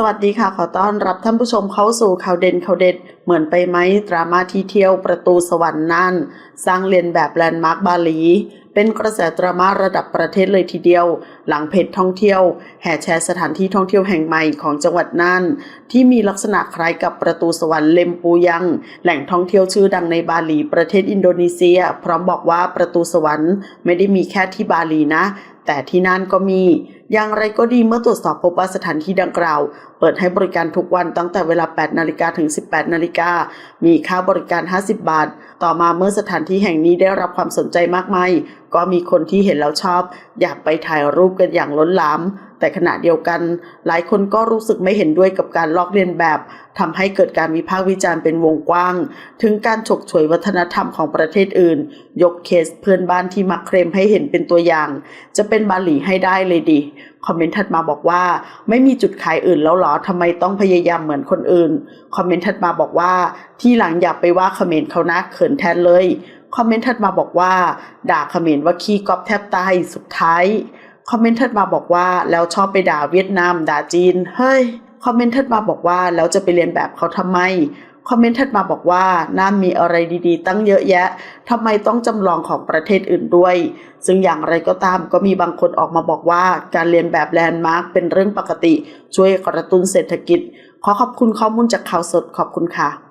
สวัสดีค่ะ ขอต้อนรับท่านผู้ชมเข้าสู่ข่าวเด่นข่าวเด็ด เหมือนไปไหมดราม่าที่เที่ยวประตูสวรรค์น่านสร้างเรียนแบบแลนด์มาร์คบาหลี เป็นกระแสดราม่าระดับประเทศเลยทีเดียว หลังเพจท่องเที่ยว แห่แชร์สถานที่ท่องเที่ยวแห่งใหม่ของจังหวัดน่าน ที่มีลักษณะคล้ายกับประตูสวรรค์เลมปูยัง แหล่งท่องเที่ยวชื่อดังในบาหลีประเทศอินโดนีเซีย พร้อมบอกว่าประตูสวรรค์ไม่ได้มีแค่ที่บาหลีนะ แต่ที่นั่นก็มี อย่างไรก็ดีเมื่อตรวจสอบพบว่าสถานที่ดังกล่าว เปิดให้บริการทุกวันตั้งแต่เวลา 8 นาฬิกาถึง 18 นาฬิกา มีค่าบริการ 50 บาท ต่อมาเมื่อสถานที่แห่งนี้ได้รับความสนใจมากมาย ก็มีคนที่เห็นแล้วชอบ อยากไปถ่ายรูปกันอย่างล้นหลาม แต่ขณะเดียวกัน หลายคนก็รู้สึกไม่เห็นด้วยกับการลอกเลียนแบบทำให้เกิดการวิพากษ์วิจารณ์เป็นวงกว้าง ถึงการฉกฉวยวัฒนธรรมของประเทศอื่น ยกเคสเพื่อนบ้านที่มักเคลมให้เห็นเป็นตัวอย่าง จะเป็นบาหลีให้ได้เลยดิ คอมเมนต์ถัดมาบอกว่า ไม่มีจุดขายอื่นแล้วหรอทำไมต้องพยายามเหมือนคนอื่น คอมเมนต์ถัดมาบอกว่า ที่หลังอย่าไปว่าคอมเขมรเขานะเขินแทนเลย คอมเมนต์ถัดมาบอกว่า ด่าคอมเขมรว่าขี้ก๊อปแทบตายสุดท้ายคอมเมนต์ถัดมาบอกว่าแล้วชอบไปด่าเวียดนามด่าจีน เฮ้ย คอมเมนต์ถัดมาบอกว่าแล้วจะไปเรียนแบบเขาทำไม คอมเมนต์ถัดมาบอกว่าน่ามีอะไรดีๆ ตั้งเยอะแยะทำไมต้องจำลองของประเทศอื่นด้วย ซึ่งอย่างไรก็ตามก็มีบางคนออกมาบอกว่าการเรียนแบบแลนด์มาร์คเป็นเรื่องปกติ ช่วยกระตุ้นเศรษฐกิจ ขอขอบคุณข้อมูลจากข่าวสดขอบคุณค่ะ